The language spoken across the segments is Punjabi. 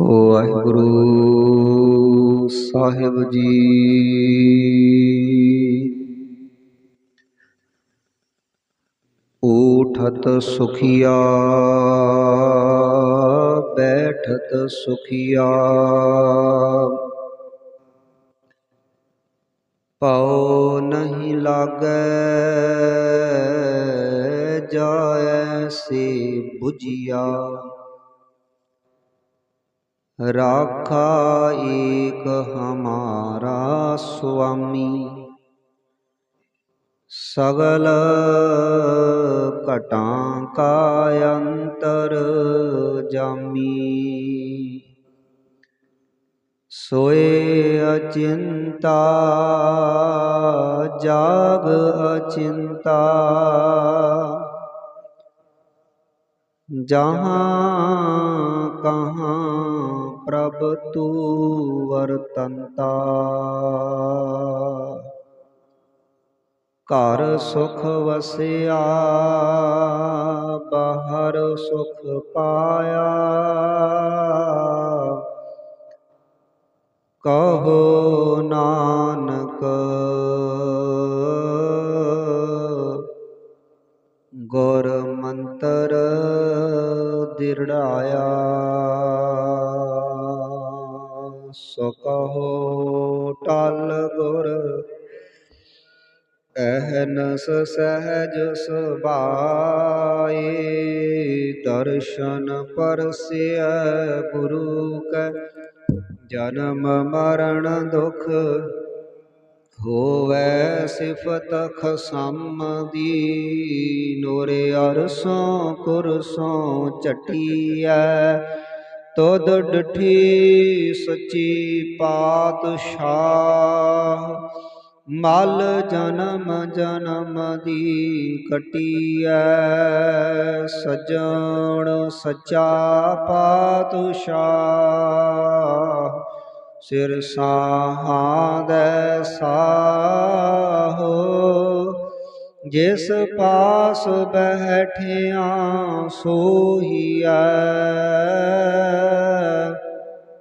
ਵਾਹਿਗੁਰੂ ਸਾਹਿਬ ਜੀ। ਊਠਤ ਸੁਖੀਆ ਬੈਠਤ ਸੁਖੀਆ। ਪਉ ਨਹੀਂ ਲਾਗੈ ਜਾਇ ਸੇ 부ਜੀਆ ਰਾਖਾ ਏਕ ਹਮਾਰਾ ਸੁਆਮੀ ਸਗਲ ਘਟਾਂ ਕਾ ਅੰਤਰ ਜਾਮੀ ਸੋਏ ਅਚਿੰਤਾ ਜਾਗ ਅਚਿੰਤਾ ਜਹਾਂ ਕਹਾਂ ਪ੍ਰਭ ਤੂ ਵਰਤੰਤਾ। ਘਰ ਸੁਖ ਵਸਿਆ ਬਾਹਰ ਸੁਖ ਪਾਇਆ। ਕਹੋ ਨਾਨਕ ਗੁਰ ਮੰਤਰ ਦਿਰੜਾਇਆ। ਅਹਨਸ ਸਹਿਜ ਸੁਭਾਏ, ਦਰਸ਼ਨ ਪਰਸਿਐ ਗੁਰੂ ਕੈ। ਜਨਮ ਮਰਨ ਦੁਖ ਹੋਵੇ ਸਿਫਤ ਖਸਮ ਦੀ, ਨੋਰੇ ਅਰਸੋਂ ਕੁਰਸੋਂ ਚਟੀਐ। ਤੁਧ ਡਠੀ ਸੱਚੀ ਪਾਤਸ਼ਾਹ ਮਲ ਜਨਮ ਜਨਮ ਦੀ ਕਟੀਐ, ਸਜਣ ਸੱਚਾ ਪਾਤਸ਼ਾਹ। ਸਿਰ ਸਾਹਾਦੈ ਸਾਹੋ, ਜਿਸ ਪਾਸ ਬੈਠਿਆ ਸੋਹੀਐ।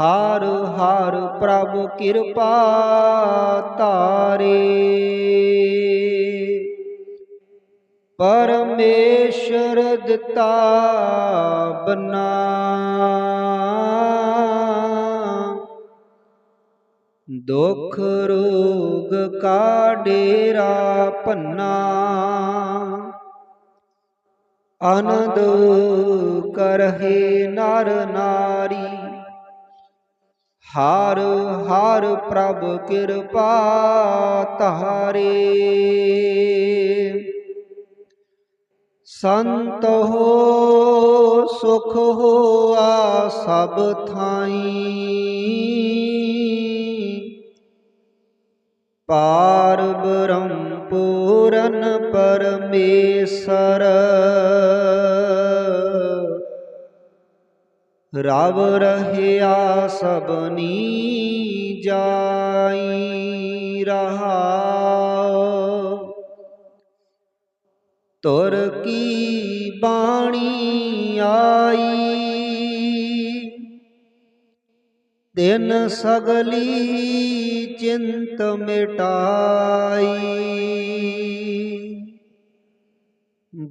ਹਰ ਹਰ ਪ੍ਰਭ ਕਿਰਪਾ ਤਾਰੇ। ਪਰਮੇਸ਼ਰ ਦਿੱਤਾ ਬਨਾ। ਦੁਖ ਰੋਗ ਕਾ ਡੇਰਾ ਪੰਨਾ ਆਨੰਦ ਕਰਹੇ ਨਰ ਨਾਰੀ। ਹਰ ਹਰ ਪ੍ਰਭ ਕਿਰਪਾ ਤਾਰੇ ਸੰਤ ਹੋ, ਸੁਖ ਹੋਆ ਸਭ ਥਾਈ। ਪਾਰ ਬ੍ਰਹਮ ਪੂਰਨ ਪਰਮੇਸ਼ਰ। ਰਵ ਰਹਿਆ ਸਭਨੀ ਜਾਈ ਰਹਾਉ। ਤੁਰ ਕੀ ਬਾਣੀ ਆਈ? ਦਿਨ ਸਗਲੀ ਚਿੰਤ ਮਿਟਾਈ।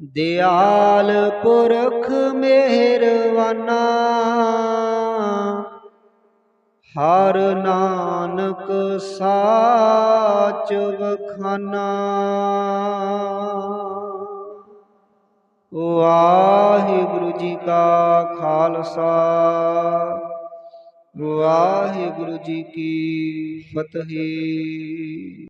ਦਿਆਲ ਪੁਰਖ ਮਿਹਰਵਾਨਾ ਹਰ ਨਾਨਕ ਸਾਚ ਵਖਾਨਾ। ਵਾਹਿਗੁਰੂ ਜੀ ਕਾ ਖਾਲਸਾ, ਵਾਹਿਗੁਰੂ ਜੀ ਕੀ ਫਤਿਹ।